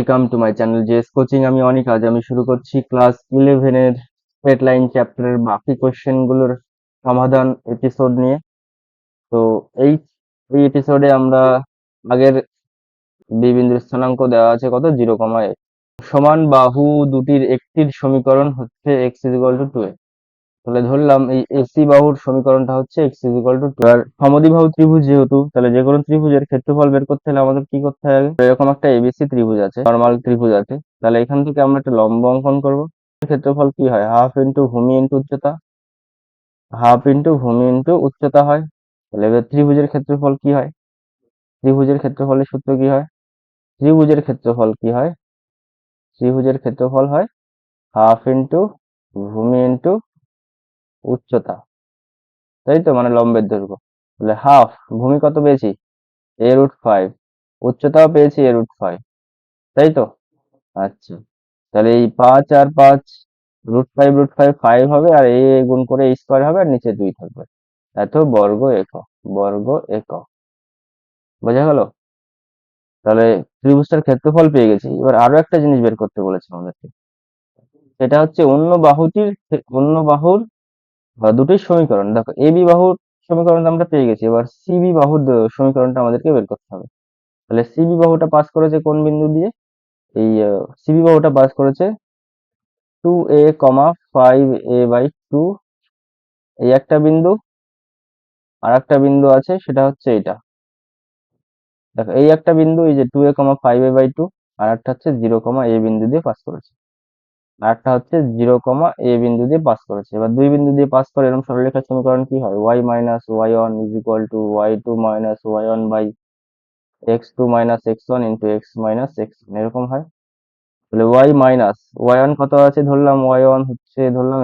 Welcome to my channel JS coaching আমি অনেক, আজ আমি শুরু করছি ক্লাস ইলেভেনের স্ট্রেট লাইন চ্যাপ্টারের বাকি কোশ্চেনগুলোর সমাধান এপিসোড নিয়ে। তো এই এই এপিসোডে আমরা আগের বি বিন্দুর স্থানাঙ্ক দেওয়া আছে কত? জিরো কমা সমান বাহু দুটির একটির সমীকরণ হচ্ছে এক্স ইজিক্যাল টু টু তাহলে ধরলাম এই এসি বাহুর সমীকরণটা হচ্ছে x is equal to two আর সমদ্বিবাহু ত্রিভুজ যেহেতু, তাহলে যে কোনো ত্রিভুজের ক্ষেত্রফল বের করতে হলে আমাদের কি করতে হবে? এরকম একটা এবিসি ত্রিভুজ আছে নর্মাল ত্রিভুজ আছে। তাহলে এখান থেকে আমরা একটা লম্ব অঙ্কন করব। ক্ষেত্রফল কি হয়? হাফ ইন্টু ভূমি ইন্টু উচ্চতা। হাফ ইন্টু ভূমি ইন্টু উচ্চতা হয়। তাহলে এবার ত্রিভুজের ক্ষেত্রফল কি হয়? ত্রিভুজের ক্ষেত্রফলের সূত্র কি হয়? ত্রিভুজের ক্ষেত্রফল কি হয়? ত্রিভুজের ক্ষেত্রফল হয় হাফ ইন্টু ভূমি ইন্টু উচ্চতা। তাই তো মানে লম্বের দৈর্ঘ্য। তাহলে হাফ ভূমি কত পেয়েছি? এ রুট ফাইভ উচ্চতাও পেয়েছি এ রুট ফাইভ তাই তো আচ্ছা। তাহলে এই পাঁচ আর পাঁচ root five root five five হবে আর এ গুণ করে স্কোয়ার হবে আর নিচে দুই থাকবে। এত বর্গ একক বর্গ একক। বোঝা গেল? তাহলে ত্রিভুজটার ক্ষেত্রফল পেয়ে গেছি। এবার আরও একটা জিনিস বের করতে বলেছে আমাদেরকে সেটা হচ্ছে অন্য বাহুটির অন্য বাহুর বা দুটির সমীকরণ। দেখো এ বি বাহুর সমীকরণটা আমরা পেয়ে গেছি। এবার সি বি বাহুর সমীকরণটা আমাদেরকে বের করতে হবে। তাহলে সি বি বাহুটা পাস করেছে কোন বিন্দু দিয়ে? এই সিবি বাহুটা পাস করেছে two A comma five A by two এই একটা বিন্দু। আর একটা বিন্দু আছে, সেটা হচ্ছে এটা দেখো, এই একটা বিন্দু, এই যে two A comma five A by two আর একটা হচ্ছে জিরো কমা এ বিন্দু দিয়ে পাস করেছে। আর একটা হচ্ছে জিরো কমা এ বিন্দু দিয়ে পাস করেছে। এবার দুই বিন্দু দিয়ে পাস করে এরকম সরলরেখার সমীকরণ কি হয়? Y minus y one is equal to y two minus y one by x two minus x one into x minus x এরকম হয়? তাহলে ওয়াই মাইনাস ওয়াই ওয়ান কত আছে? ধরলাম ওয়াই ওয়ান হচ্ছে, ধরলাম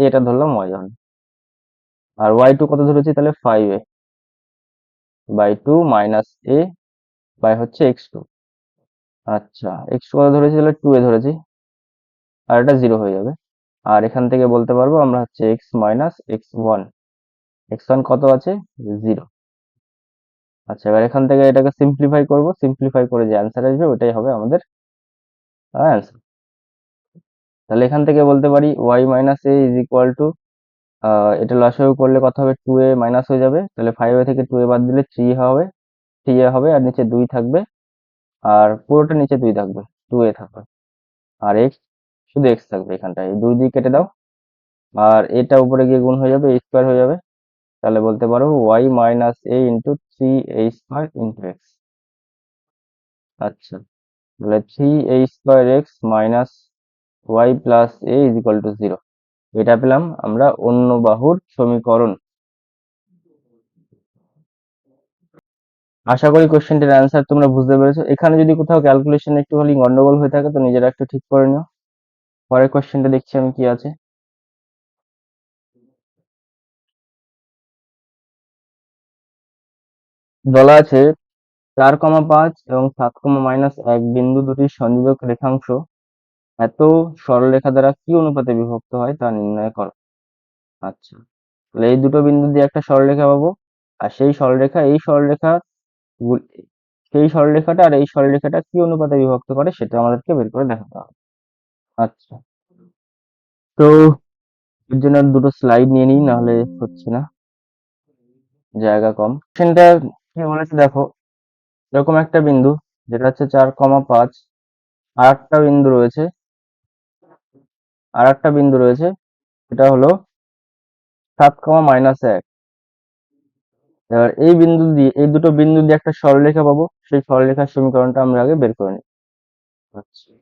এই এটা ধরলাম ওয়াই ওয়ান আর ওয়াই টু কত ধরেছি? তাহলে five A by two minus A by হচ্ছে এক্স টু আচ্ছা এক্স টু কত ধরেছি? তাহলে টু এ ধরেছি। আর এটা জিরো হয়ে যাবে। আর এখান থেকে বলতে পারব আমরা হচ্ছে x minus x one x one কত আছে? জিরো আচ্ছা এবার এখান থেকে এটাকে সিম্পলিফাই করব। সিম্পলিফাই করে যে অ্যান্সার আসবে ওটাই হবে আমাদের অ্যান্সার তাহলে এখান থেকে বলতে পারি y minus A is equal to এটা লসাগু করলে কত হবে? টু এ মাইনাস হয়ে যাবে। তাহলে ফাইভ এ থেকে টু এ বাদ দিলে থ্রি হবে। থ্রি এ হবে আর নিচে দুই থাকবে। আর পুরোটা নিচে দুই থাকবে। টু এ থাকবে। আর এক্স শুধু এক্স থাকবে এখানটায়। দুই দিয়ে কেটে দাও। আর এটা উপরে গিয়ে গুণ হয়ে যাবে স্কোয়ার হয়ে যাবে। তাহলে বলতে পারো y minus A into three A square into x আচ্ছা তাহলে three A square x minus y plus A is equal to zero এটা পেলাম আমরা অন্য বাহুর সমীকরণ। আশা করি কোশ্চেনটির অ্যান্সার তোমরা বুঝতে পেরেছ। এখানে যদি কোথাও ক্যালকুলেশন একটু হলেই গন্ডগোল হয়ে থাকে, তো নিজেরা একটু ঠিক করে নিও। পরের কোশ্চেনটা দেখছি আমি কি আছে। বলা আছে, চার কমা পাঁচ এবং সাত কমা মাইনাস এক বিন্দু দুটির সংযোজক রেখাংশ এত সরলরেখা দ্বারা কি অনুপাতে বিভক্ত হয় তা নির্ণয় করো। আচ্ছা তাহলে এই দুটো বিন্দু দিয়ে একটা সরলরেখা পাবো, আর সেই সরলরেখা এই সরলরেখা সেই সরলরেখাটা আর এই সরলরেখাটা কি অনুপাতে বিভক্ত করে সেটা আমাদেরকে বের করে দেখাতে হবে। আচ্ছা। তো এর জন্য দুটো স্লাইড নিয়ে নিই, নাহলে হচ্ছে না। জায়গা কম। কোশ্চেনটা কি বলেছে দেখো, এরকম একটা বিন্দু, যেটা হচ্ছে চার কমা পাঁচ আর একটা বিন্দু রয়েছে আর একটা বিন্দু রয়েছে এটা হলো সাত কমা মাইনাস এক। এবার এই বিন্দু দিয়ে, এই দুটো বিন্দু দিয়ে একটা সরলরেখা পাবো, সেই সরলরেখার সমীকরণটা আমরা আগে বের করে নিই। আচ্ছা।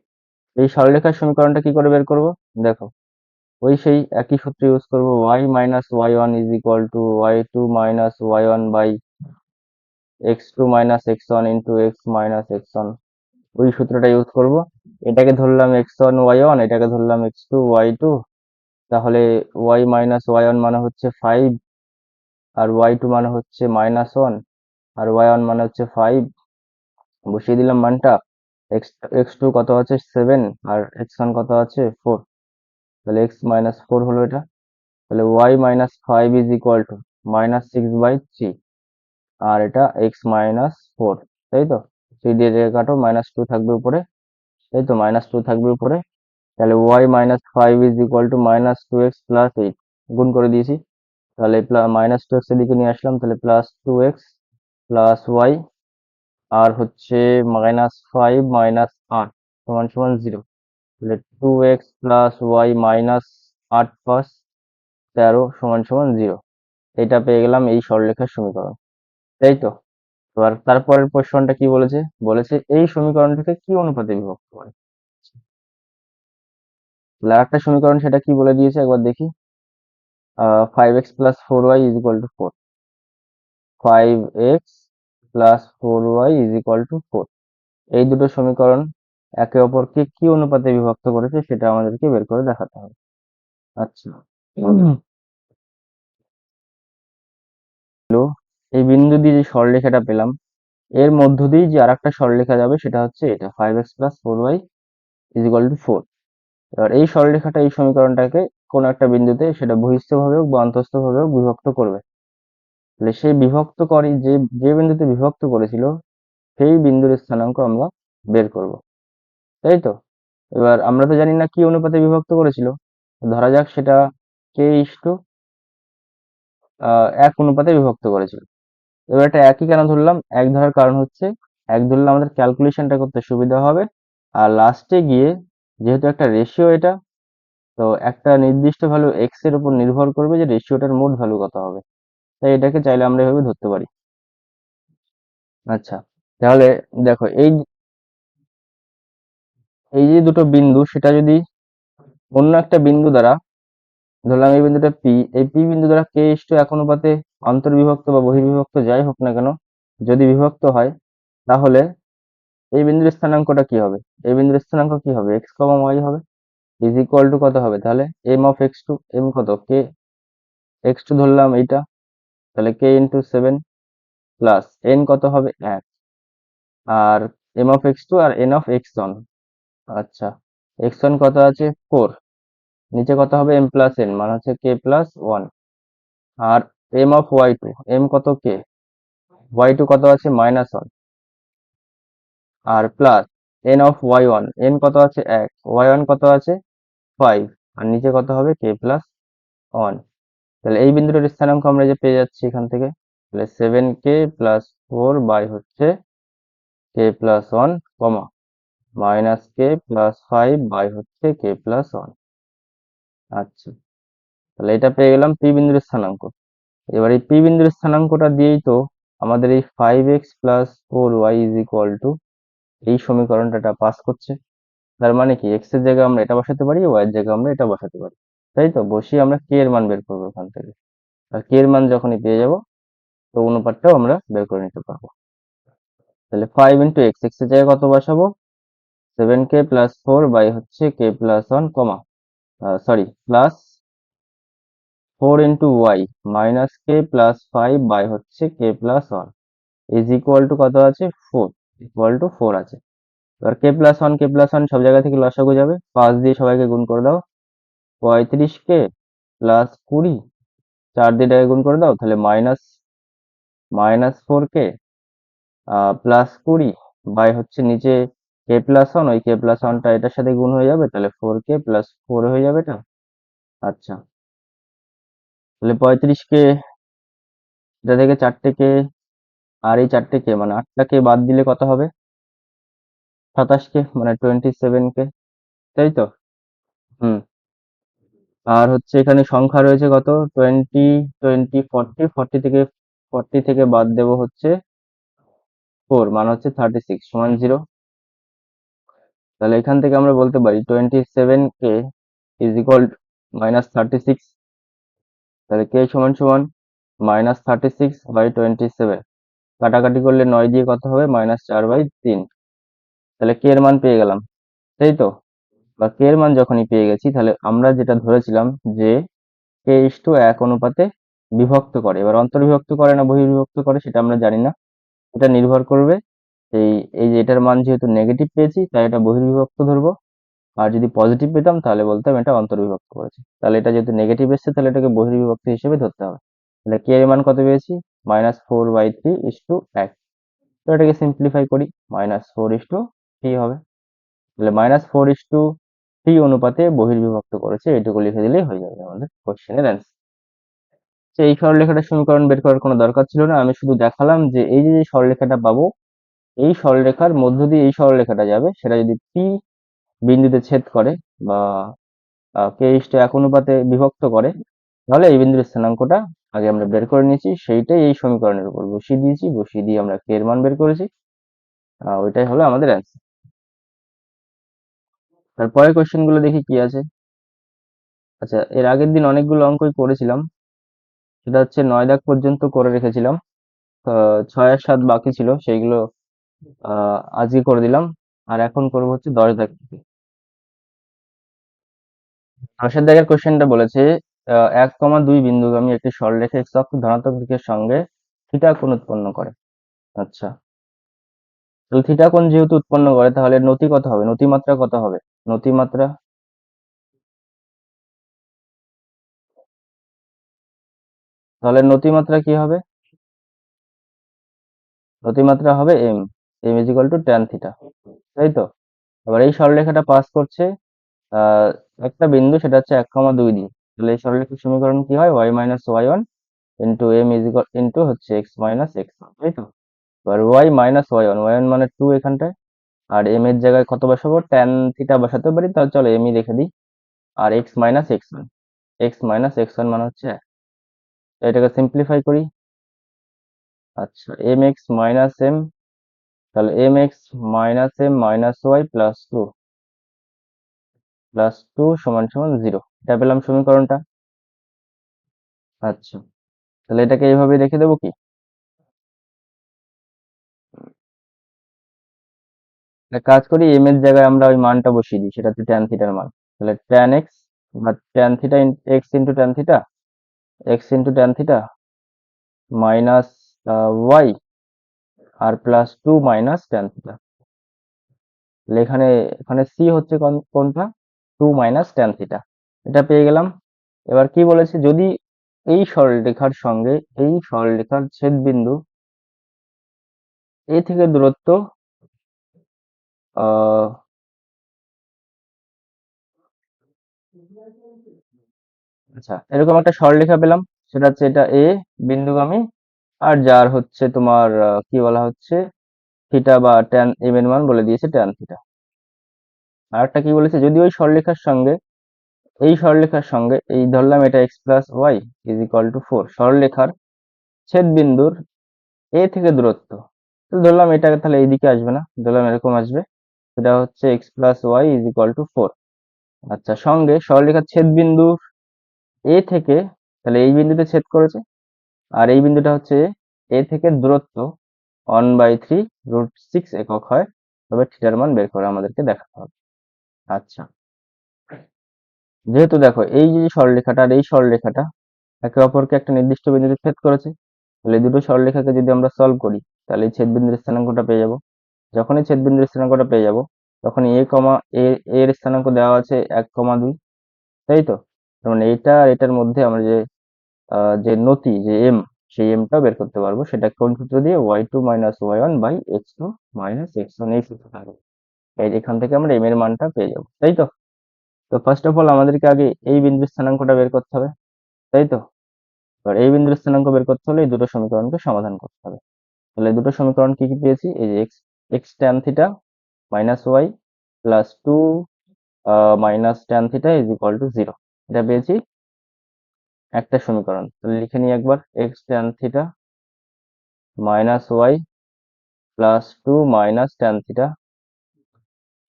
এই সরলরেখার সমীকরণটা কি করে বের করব? দেখো, ওই সেই একই সূত্র ইউজ করব, y minus y one is equal to y two minus y one by x two minus x one into x minus x one ওই সূত্রটা ইউজ করব। এটাকে ধরলাম এক্স ওয়ান ওয়াই ওয়ান এটাকে ধরলাম এক্স টু ওয়াই টু তাহলে y minus y one মানে হচ্ছে ফাইভ আর ওয়াই টু মানে হচ্ছে মাইনাস ওয়ান আর ওয়াই ওয়ান মানে হচ্ছে ফাইভ বসিয়ে দিলাম মানটা। এক্স এক্স টু কত আছে? সেভেন আর এক্স ওয়ান কত আছে? ফোর তাহলে এক্স মাইনাস ফোর হলো এটা। তাহলে y minus five is equal to minus six by three আর এটা এক্স মাইনাস ফোর তাই তো? থ্রি দিয়ে রেখে কাটো মাইনাস টু থাকবে উপরে, তাই তো? মাইনাস টু থাকবে উপরে। তাহলে y minus five is equal to minus two x plus eight গুণ করে দিয়েছি। তাহলে মাইনাস টু এক্স এদিকে নিয়ে আসলাম। তাহলে plus two x plus y আর হচ্ছে মাইনাস ফাইভ মাইনাস আট, সমান সমান জিরো তাহলে two x plus y minus আট পাঁচ তেরো সমান সমান জিরো এটা পেয়ে গেলাম এই সরলরেখার সমীকরণ। তাই তো, এবার তারপরের প্রশ্নটা কি বলেছে? বলেছে এই সমীকরণটাকে কি অনুপাতে বিভক্ত করে? তাহলে একটা সমীকরণ সেটা কি বলে দিয়েছে? একবার দেখি। Five x plus four y is equal to four five x plus four y is equal to four এই দুটো সমীকরণ একে অপরকে কি অনুপাতে বিভক্ত করেছে সেটা আমাদেরকে বের করে দেখাতে হবে। আচ্ছা। এই বিন্দু দিয়ে যে সরলরেখাটা পেলাম, এর মধ্য দিয়ে যে আর একটা সরলরেখা যাবে সেটা হচ্ছে এটা five x plus four y is equal to four এবার এই সরলরেখাটা এই সমীকরণটাকে কোন একটা বিন্দুতে সেটা বহিস্থভাবে হোক বা অন্তস্থভাবে হোক বিভক্ত করবে। তাহলে সেই বিভক্ত করে যে যে বিন্দুতে বিভক্ত করেছিল, সেই বিন্দুর স্থানাঙ্ক আমরা বের করব। তাই তো? এবার আমরা তো জানি না কি অনুপাতে বিভক্ত করেছিল। ধরা যাক সেটা কে ইস টু এক অনুপাতে বিভক্ত করেছিল। এবার এটা একই কেন ধরলাম? এক ধরার কারণ হচ্ছে, এক ধরলে আমাদের ক্যালকুলেশনটা করতে সুবিধা হবে। আর লাস্টে গিয়ে যেহেতু একটা রেশিও এটা, তো একটা নির্দিষ্ট ভ্যালু এক্সের উপর নির্ভর করবে যে রেশিওটার মোট ভ্যালু কত হবে। তাই এটাকে চাইলে আমরা এভাবে ধরতে পারি। আচ্ছা তাহলে দেখো এই এই যে দুটো বিন্দু, সেটা যদি অন্য একটা বিন্দু দ্বারা, ধরলাম এই বিন্দুটা পি এই পি বিন্দু দ্বারা কে ইস টু এক অনুপাতে অন্তর্বিভক্ত বা বহির্বিভক্ত যাই হোক না কেন, যদি বিভক্ত হয়, তাহলে এই বিন্দুর স্থানাঙ্কটা কি হবে? এই বিন্দুর স্থানাঙ্ক কি হবে? এক্স কমা ওয়াই হবে। ইজ ইকুয়াল টু কত হবে? তাহলে M of x two M কত? কে এক্স টু ধরলাম এইটা। তাহলে K into seven plus N কত হবে? এক। আর এম অফ এক্স টু আর এন অফ এক্স ওয়ান আচ্ছা এক্স ওয়ান কত আছে? ফোর নিচে কত হবে? এম প্লাস এন মানে হচ্ছে কে plus one R M of y two M কত কে ওয়াই টু কত আছে? Minus one R plus N of y one N কত আছে? এক। ওয়াই ওয়ান কত আছে? ফাইভ আর নিচে কত হবে? কে প্লাস ওয়ান তাহলে এই বিন্দুটার স্থানাঙ্ক আমরা যে পেয়ে যাচ্ছি এখান থেকে, তাহলে seven K plus four by হচ্ছে K plus one comma minus K plus five by হচ্ছে কে প্লাস ওয়ান আচ্ছা তাহলে এটা পেয়ে গেলাম পি বিন্দুর স্থানাঙ্ক। এবার এই পি বিন্দুর স্থানাঙ্কটা দিয়েই তো আমাদের এই five x plus four y is equal to এই সমীকরণটা পাস করছে। তার মানে কি? এক্সের জায়গায় আমরা এটা বসাতে পারি ওয়াই এর জায়গায় আমরা এটা বসাতে পারি। তাই তো? বসিয়ে আমরা কে এর মান বের করব ওখান থেকে। আর কে এর মান যখনই পেয়ে যাব, তো অনুপাতটাও আমরা বের করে নিতে পারব। তাহলে ফাইভ ইন্টু এক্স এক্সের জায়গায় কত বসাবো? Seven K plus four by হচ্ছে K plus one comma sorry plus four into y minus K plus five by হচ্ছে K plus one is equal to কত আছে? ফোর ইকুয়াল টু ফোর আছে। এবার K plus one K plus one সব জায়গা থেকে লসাগু যাবে। পাঁচ দিয়ে সবাইকে গুণ করে দাও। পঁয়ত্রিশ কে প্লাস কুড়ি, চার দিয়ে টাকা গুণ করে দাও, তাহলে minus minus four K plus কুড়ি বাই হচ্ছে নিচে কে প্লাস ওয়ান ওই কে প্লাস ওয়ানটা এটার সাথে গুণ হয়ে যাবে, তাহলে ফোর কে প্লাস ফোর হয়ে যাবে এটা? আচ্ছা। তাহলে পঁয়ত্রিশ কে এটা থেকে চারটে কে আর এই চারটে কে মানে আটটা কে বাদ দিলে কত হবে? সাতাশ কে মানে টোয়েন্টি সেভেন কে, তাই তো? হুম। আর হচ্ছে এখানে সংখ্যা রয়েছে কত? টোয়েন্টি টোয়েন্টি ফর্টি ফর্টি থেকে ফর্টি থেকে বাদ দেবো হচ্ছে ফোর মানে হচ্ছে থার্টি সিক্স সমান জিরো তাহলে এখান থেকে আমরা বলতে পারি twenty seven K is equal minus thirty six তাহলে কে সমান সমান minus thirty six by twenty seven কাটাকাটি করলে নয় দিয়ে কত হবে? মাইনাস চার বাই তিন। তাহলে কে এর মান পেয়ে গেলাম। তাই তো? বা কে এর মান যখনই পেয়ে গেছি, তাহলে আমরা যেটা ধরেছিলাম যে কে ইস টু এক অনুপাতে বিভক্ত করে। এবার অন্তর্বিভক্ত করে না বহির্বিভক্ত করে সেটা আমরা জানি না। এটা নির্ভর করবে এই এই যে এটার মান যেহেতু নেগেটিভ পেয়েছি, তাই এটা বহির্বিভক্ত ধরবো। আর যদি পজিটিভ পেতাম, তাহলে বলতাম এটা অন্তর্বিভক্ত করেছে। তাহলে এটা যেহেতু নেগেটিভ এসছে, তাহলে এটাকে বহির্বিভক্ত হিসেবে ধরতে হবে। তাহলে কে এর মান কত পেয়েছি? Minus four by three is to এক। তো এটাকে সিম্পলিফাই করি। Minus four is to three হবে। তাহলে minus four is to three অনুপাতে বহির্বিভক্ত করেছে এটুকু লিখে দিলেই হয়ে যাবে আমাদের কোশ্চেনের অ্যান্সার তো এই সরলরেখাটার সমীকরণ বের করার কোনো দরকার ছিল না, আমি শুধু দেখালাম যে এই যে সরলরেখাটা পাবো, এই সরলরেখার মধ্য দিয়ে এই সরলরেখাটা যাবে, সেটা যদি পি বিন্দুতে ছেদ করে বা কে ইষ্ট এক অনুপাতে বিভক্ত করে, তাহলে এই বিন্দুর স্থানাঙ্কটা আগে আমরা বের করে নিয়েছি, সেইটাই এই সমীকরণের উপর বসিয়ে দিয়েছি, বসিয়ে দিয়ে আমরা কে এর মান বের করেছি। ওইটাই হলো আমাদের অ্যান্সার তারপরে কোয়েশ্চেনগুলো দেখি কি আছে। আচ্ছা এর আগের দিন অনেকগুলো অঙ্কই করেছিলাম। সেটা হচ্ছে নয় দাগ পর্যন্ত করে রেখেছিলাম। ছয় আর সাত বাকি ছিল, সেইগুলো আজকে করে দিলাম। আর এখন করব হচ্ছে দশ দাগ। থেকে দশের দাগের কোশ্চেনটা বলেছে এক কমা দুই বিন্দুগামী একটি সরলরেখা এক্স অক্ষ ধনাত্মক দিকের সঙ্গে থিটা কোণ উৎপন্ন করে। আচ্ছা। থিটা কোণ যেহেতু উৎপন্ন করে, তাহলে নতি কত হবে? নতি মাত্রা কত হবে? নতি মাত্রা? তাহলে নতি মাত্রা কি হবে? নতি মাত্রা হবে M M is equal to tan theta তাই তো? এবার এই সরলরেখাটা পাস করছে একটা বিন্দু, সেটা হচ্ছে এক কমা দুই দিয়ে তাহলে এই সরলরেখার সমীকরণ কি হয়? Y minus y one into M is into হচ্ছে এক্স মাইনাস এক্স তাই তো? এবার y minus y one y one মানে টু এখানটায়? আর এম এর জায়গায় কত বসাবো? ট্যান থিটা বসাতে পারি, তাহলে চলো এমই রেখে দিই। আর x minus x one x minus x one মানে হচ্ছে এটাকে সিম্পলিফাই করি। আচ্ছা এম এক্স মাইনাস এম তাহলে M x minus M minus y plus two plus two সমান সমান জিরো এটা পেলাম সমীকরণটা। আচ্ছা তাহলে এটাকে এইভাবে রেখে দেবো কি? কাজ করি এম এর জায়গায় আমরা ওই মানটা বসিয়ে দিই, সেটা হচ্ছে ট্যান থিটার মান। তাহলে ট্যান এক্স বা tan theta x into tan theta x into tan theta minus y আর plus two minus tan theta তাহলে এখানে এখানে সি হচ্ছে কোনটা? টু মাইনাস ট্যান থিটা এটা পেয়ে গেলাম। এবার কি বলেছে? যদি এই সরলরেখার সঙ্গে, এই সরলরেখার ছেদ বিন্দু এ থেকে দূরত্ব আচ্ছা এরকম একটা সরলরেখা পেলাম। সেটা হচ্ছে এটা এ বিন্দুগামী। আর যার হচ্ছে তোমার কি বলা হচ্ছে? থিটা বা ট্যান এম এর মান বলে দিয়েছে ট্যান থিটা। আর একটা কি বলেছে? যদি ওই সরলরেখার সঙ্গে, এই সরলরেখার সঙ্গে, এই ধরলাম এটা x plus y is equal to four সরলরেখার ছেদ বিন্দুর এ থেকে দূরত্ব। ধরলাম এটা তাহলে এইদিকে আসবে না। ধরলাম এরকম আসবে। সেটা হচ্ছে x plus y is equal to four আচ্ছা সঙ্গে সরলরেখার ছেদ বিন্দু এ থেকে, তাহলে এই বিন্দুতে ছেদ করেছে, আর এই বিন্দুটা হচ্ছে এ থেকে দূরত্ব one by three root six একক হয়, তবে থিটার মান বের করে আমাদেরকে দেখাতে হবে। আচ্ছা যেহেতু দেখো এই যে সরলরেখাটা আর এই সরলরেখাটা একে অপরকে একটা নির্দিষ্ট বিন্দুতে ছেদ করেছে, তাহলে দুটো সরলরেখাকে যদি আমরা সলভ করি, তাহলে এই ছেদ বিন্দুর স্থানাঙ্কটা পেয়ে যাব। যখনই ছেদ বিন্দুর স্থানাঙ্কটা পেয়ে যাব তখন এ কমা এ এর স্থানাঙ্ক দেওয়া আছে এক কমা দুই। তাই তো? মানে এইটা আর এটার মধ্যে আমরা যে যে নতি, যে এম সেই এমটা বের করতে পারব। সেটা কোন সূত্র দিয়ে? Y two minus y one by x two minus x one এই সূত্র থাকবে এখান থেকে আমরা এম এর মানটা পেয়ে যাব। তাই তো? তো ফার্স্ট অফ অল আমাদেরকে আগে এই বিন্দুর স্থানাঙ্কটা বের করতে হবে। তাই তো? এবার এই বিন্দুর স্থানাঙ্ক বের করতে হলে এই দুটো সমীকরণকে সমাধান করতে হবে। তাহলে দুটো সমীকরণ কি কি পেয়েছি? এই যে x x tan theta minus y plus two minus tan theta is equal to zero এটা পেয়েছি একটা সমীকরণ। তাহলে লিখে নিই একবার। X tan theta minus y plus two minus tan theta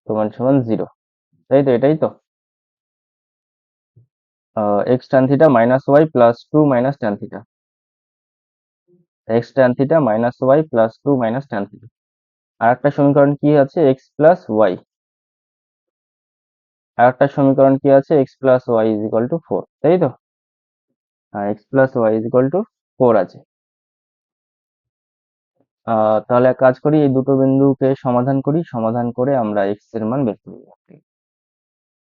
সমান সমান জিরো তাই তো, এটাই তো? X tan theta minus y plus two minus tan theta x tan theta minus y plus two minus tan theta আর একটা সমীকরণ কি আছে? এক্স প্লাস ওয়াই আর একটা সমীকরণ কি আছে? X plus y is equal to four তাই তো? আর x plus y is equal to four আছে। তাহলে এক কাজ করি, এই দুটো বিন্দুকে সমাধান করি, সমাধান করে আমরা এক্সের মান বের করি